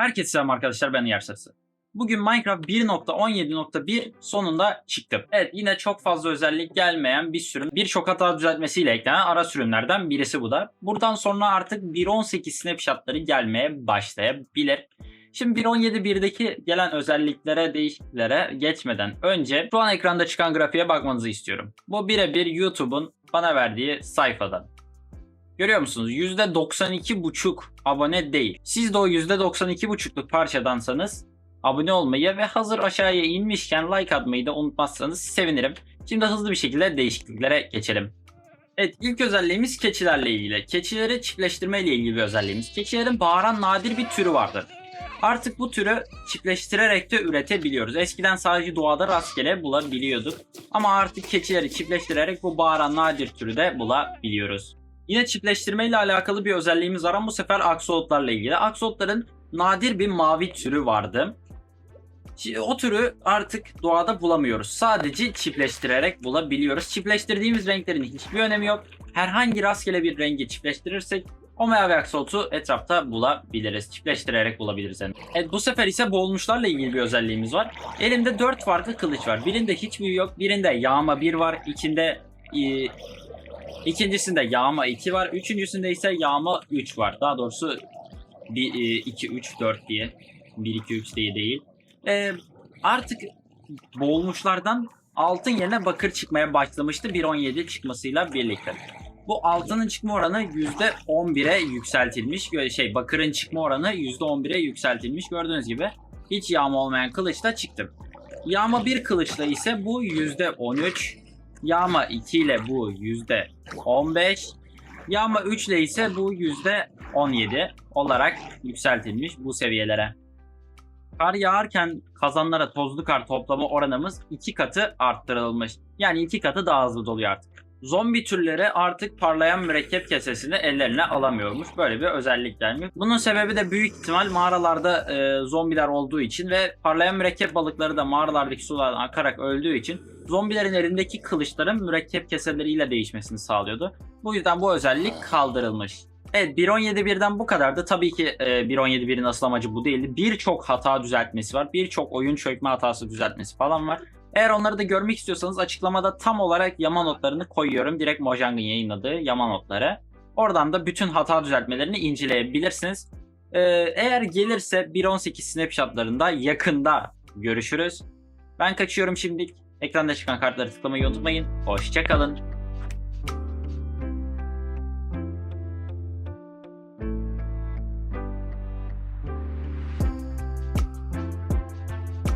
Herkese selam arkadaşlar ben Yer. Bugün Minecraft 1.17.1 sonunda çıktı. Evet yine çok fazla özellik gelmeyen bir sürüm birçok hata düzeltmesiyle eklenen ara sürümlerden birisi bu da. Buradan sonra artık 1.18 snapshotları gelmeye başlayabilir. Şimdi 1.17.1'deki gelen özelliklere, değişikliklere geçmeden önce şu an ekranda çıkan grafiğe bakmanızı istiyorum. Bu birebir YouTube'un bana verdiği sayfadan. Görüyor musunuz? %92,5 abone değil. Siz de o %92,5'luk parçadansanız abone olmayı ve hazır aşağıya inmişken like atmayı da unutmazsanız sevinirim. Şimdi hızlı bir şekilde değişikliklere geçelim. Evet ilk özelliğimiz keçilerle ilgili. Keçileri çiftleştirme ile ilgili bir özelliğimiz. Keçilerin bağıran nadir bir türü vardır. Artık bu türü çiftleştirerek de üretebiliyoruz. Eskiden sadece doğada rastgele bulabiliyorduk. Ama artık keçileri çiftleştirerek bu bağıran nadir türü de bulabiliyoruz. Yine çiftleştirme ile alakalı bir özelliğimiz var ama bu sefer aksolotlarla ilgili. Aksolotların nadir bir mavi türü vardı. O türü artık doğada bulamıyoruz. Sadece çiftleştirerek bulabiliyoruz. Çiftleştirdiğimiz renklerin hiçbir önemi yok. Herhangi rastgele bir rengi çiftleştirirsek o mavi aksolotu etrafta bulabiliriz. Çiftleştirerek bulabiliriz. Yani. Evet, bu sefer ise boğulmuşlarla ilgili bir özelliğimiz var. Elimde 4 farklı kılıç var. Birinde hiç büyü yok. Birinde yağma 1 var. İçinde e, İkincisinde yağma 2 var. Üçüncüsünde ise yağma 3 var. Daha doğrusu 1, 2, 3, 4 diye. 1, 2, 3 diye değil. Ee, artık boğulmuşlardan altın yerine bakır çıkmaya başlamıştı 1.17 çıkmasıyla birlikte. Bu altının çıkma oranı %11'e yükseltilmiş. Şey bakırın çıkma oranı %11'e yükseltilmiş. Gördüğünüz gibi hiç yağma olmayan kılıçla çıktı. Yağma bir kılıçla ise bu %13. Yağma 2 ile bu %15. Yağma 3 ile ise bu %17 olarak yükseltilmiş bu seviyelere. Kar yağarken kazanlara tozlu kar toplama oranımız 2 katı arttırılmış. Yani 2 katı daha hızlı doluyor artık. Zombi türleri artık parlayan mürekkep kesesini ellerine alamıyormuş. Böyle bir özellik gelmiş. Bunun sebebi de büyük ihtimal mağaralarda e, zombiler olduğu için ve parlayan mürekkep balıkları da mağaralardaki sulardan akarak öldüğü için zombilerin elindeki kılıçların mürekkep keseleriyle değişmesini sağlıyordu. Bu yüzden bu özellik kaldırılmış. Evet 1.17.1'den bu kadardı. Tabii ki e, 1.17.1'in asıl amacı bu değildi. Birçok hata düzeltmesi var. Birçok oyun çökme hatası düzeltmesi falan var. Eğer onları da görmek istiyorsanız açıklamada tam olarak yama notlarını koyuyorum. Direkt Mojang'ın yayınladığı yama notları. Oradan da bütün hata düzeltmelerini inceleyebilirsiniz. Ee, eğer gelirse 1.18 snapshotlarında yakında görüşürüz. Ben kaçıyorum şimdilik. Ekranda çıkan kartları tıklamayı unutmayın. Hoşçakalın.